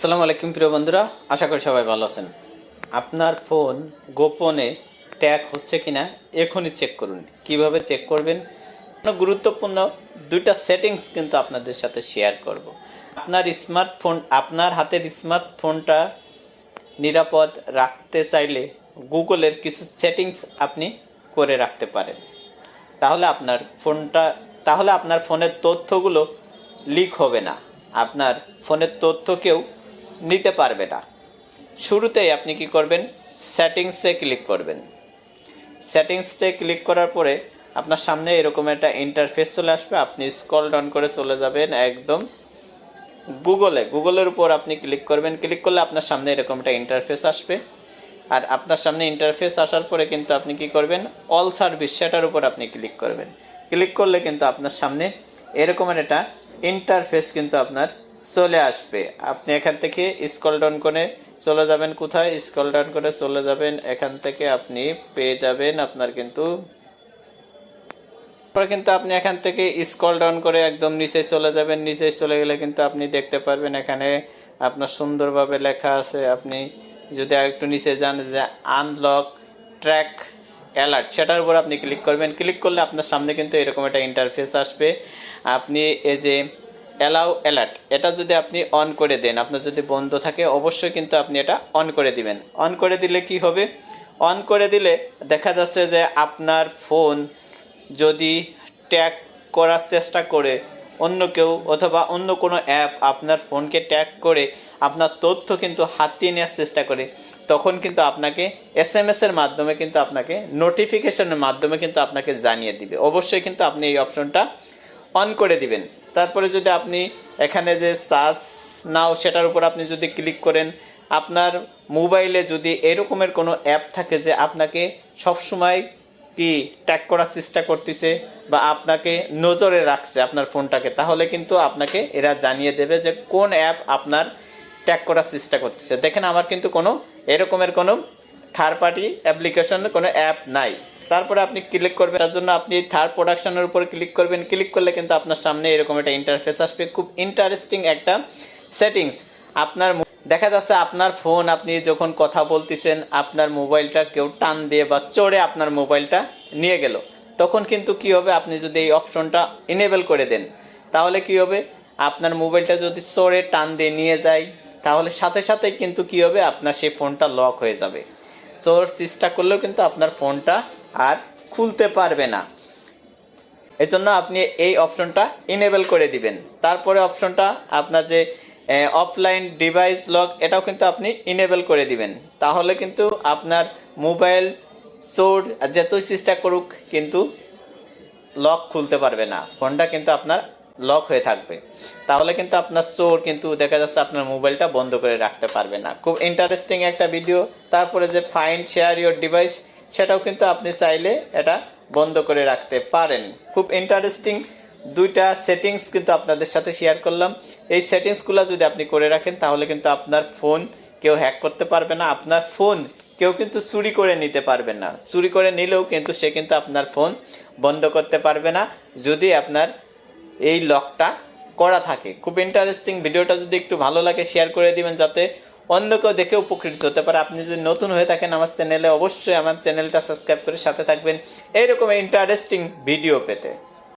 আসসালামু আলাইকুম, প্রিয় বন্ধুরা। আশা করি সবাই ভালো আছেন। আপনার ফোন গোপনে ট্যাগ হচ্ছে কিনা এখনই চেক করুন। কীভাবে চেক করবেন? গুরুত্বপূর্ণ দুইটা সেটিংস কিন্তু আপনাদের সাথে শেয়ার করব। আপনার স্মার্টফোন আপনার হাতের স্মার্টফোনটা নিরাপদ রাখতে চাইলে গুগলের কিছু সেটিংস আপনি করে রাখতে পারেন। তাহলে আপনার ফোনটা, তাহলে আপনার ফোনের তথ্যগুলো লিক হবে না। আপনার ফোনের তথ্য কেউ নিতে পারবে না। শুরুতেই আপনি কি করবেন? সেটিংসে ক্লিক করবেন। সেটিংসে ক্লিক করার পরে আপনার সামনে এরকম একটা ইন্টারফেস চলে আসবে। আপনি স্কল ডাউন করে চলে যাবেন একদম গুগলে। গুগলের উপর আপনি ক্লিক করবেন। ক্লিক করলে আপনার সামনে এরকম একটা ইন্টারফেস আসবে। আর আপনার সামনে ইন্টারফেস আসার পরে কিন্তু আপনি কি করবেন? অল সার্ভিস, সেটার উপর আপনি ক্লিক করবেন। ক্লিক করলে কিন্তু আপনার সামনে এরকমের একটা ইন্টারফেস কিন্তু আপনার চলে আসবে। আপনি এখান থেকে স্কল ডাউন করে চলে যাবেন কোথায়? স্কল ডাউন করে চলে যাবেন। এখান থেকে আপনি পেয়ে যাবেন আপনার কিন্তু কিন্তু আপনি এখান থেকে স্ক্রল ডাউন করে একদম নিচে চলে যাবেন। নিচে চলে গেলে কিন্তু আপনি দেখতে পারবেন এখানে আপনার সুন্দরভাবে লেখা আছে। আপনি যদি একটু নিচে যান, যে আনলক ট্র্যাক অ্যালার্ট সেটার উপর আপনি ক্লিক করবেন। ক্লিক করলে আপনার সামনে কিন্তু এরকম একটা ইন্টারফেস আসবে। আপনি এই যে অ্যালাউ অ্যালার্ট এটা যদি আপনি অন করে দেন, আপনার যদি বন্ধ থাকে, অবশ্যই কিন্তু আপনি এটা অন করে দিবেন। অন করে দিলে কি হবে? অন করে দিলে দেখা যাচ্ছে যে আপনার ফোন যদি ট্যাগ করার চেষ্টা করে অন্য কেউ অথবা অন্য কোনো অ্যাপ আপনার ফোনকে ট্যাগ করে আপনার তথ্য কিন্তু হাতিয়ে নেওয়ার চেষ্টা করে, তখন কিন্তু আপনাকে এস এম এস এর মাধ্যমে কিন্তু আপনাকে নোটিফিকেশনের মাধ্যমে কিন্তু আপনাকে জানিয়ে দিবে। অবশ্যই কিন্তু আপনি এই অপশনটা অন করে দিবেন। তারপরে যদি আপনি এখানে যে সার্চ নাও, সেটার উপর আপনি যদি ক্লিক করেন, আপনার মোবাইলে যদি এরকমের কোনো অ্যাপ থাকে যে আপনাকে সবসময় কি ট্যাগ করার চেষ্টা করতেছে বা আপনাকে নজরে রাখছে আপনার ফোনটাকে, তাহলে কিন্তু আপনাকে এরা জানিয়ে দেবে যে কোন অ্যাপ আপনার ট্যাগ করার চেষ্টা করতেছে। দেখেন, আমার কিন্তু কোনো এরকমের কোনো থার্ড পার্টি অ্যাপ্লিকেশনের কোনো অ্যাপ নাই। তারপরে আপনি ক্লিক করবেন, তার জন্য আপনি থার্ড প্রোডাকশনের উপর ক্লিক করবেন। ক্লিক করলে কিন্তু আপনার সামনে এরকম একটা ইন্টারফেস আসবে। খুব ইন্টারেস্টিং একটা সেটিংস আপনার দেখা যাচ্ছে আপনার ফোন আপনি যখন কথা বলতেছেন, আপনার মোবাইলটা কেউ টান দিয়ে বা চড়ে আপনার মোবাইলটা নিয়ে গেল। তখন কিন্তু কি হবে? আপনি যদি এই অপশনটা ইনেবল করে দেন, তাহলে কি হবে? আপনার মোবাইলটা যদি চড়ে, টান দিয়ে নিয়ে যায়, তাহলে সাথে সাথে কিন্তু কি হবে? আপনার সেই ফোনটা লক হয়ে যাবে। চোর চেষ্টা করলেও কিন্তু আপনার ফোনটা আর খুলতে পারবে না। এজন্য আপনি এই অপশনটা ইনেবল করে দিবেন। তারপরে অপশনটা আপনার যে অফলাইন ডিভাইস লক এটাও কিন্তু আপনি ইনেবল করে দিবেন। তাহলে কিন্তু আপনার মোবাইল চোর যতই চেষ্টা করুক, কিন্তু লক খুলতে পারবে না। ফোনটা কিন্তু আপনার লক হয়ে থাকবে। তাহলে কিন্তু আপনার চোর কিন্তু দেখা যাচ্ছে আপনার মোবাইলটা বন্ধ করে রাখতে পারবে না। খুব ইন্টারেস্টিং একটা ভিডিও তারপরে যে ফাইন্ড শেয়ার ইউর ডিভাইস সেটাও কিন্তু আপনি চাইলে এটা বন্ধ করে রাখতে পারেন। খুব ইন্টারেস্টিং দুইটা সেটিংস কিন্তু আপনাদের সাথে শেয়ার করলাম। এই সেটিংসগুলো যদি আপনি করে রাখেন, তাহলে কিন্তু আপনার ফোন কেউ হ্যাক করতে পারবে না। আপনার ফোন কেউ কিন্তু চুরি করে নিতে পারবে না। চুরি করে নিলেও কিন্তু সে কিন্তু আপনার ফোন বন্ধ করতে পারবে না। যদি আপনার এই লকটা করা থাকে। খুব ইন্টারেস্টিং ভিডিওটা যদি একটু ভালো লাগে শেয়ার করে দিবেন যাতে অন্য কেউ দেখে উপকৃত হতে পারে। আপনি যদি নতুন হয়ে থাকেন আমার চ্যানেলে, অবশ্যই আমার চ্যানেলটা সাবস্ক্রাইব করে সাথে থাকবেন। এইরকম ইন্টারেস্টিং ভিডিও পেতে।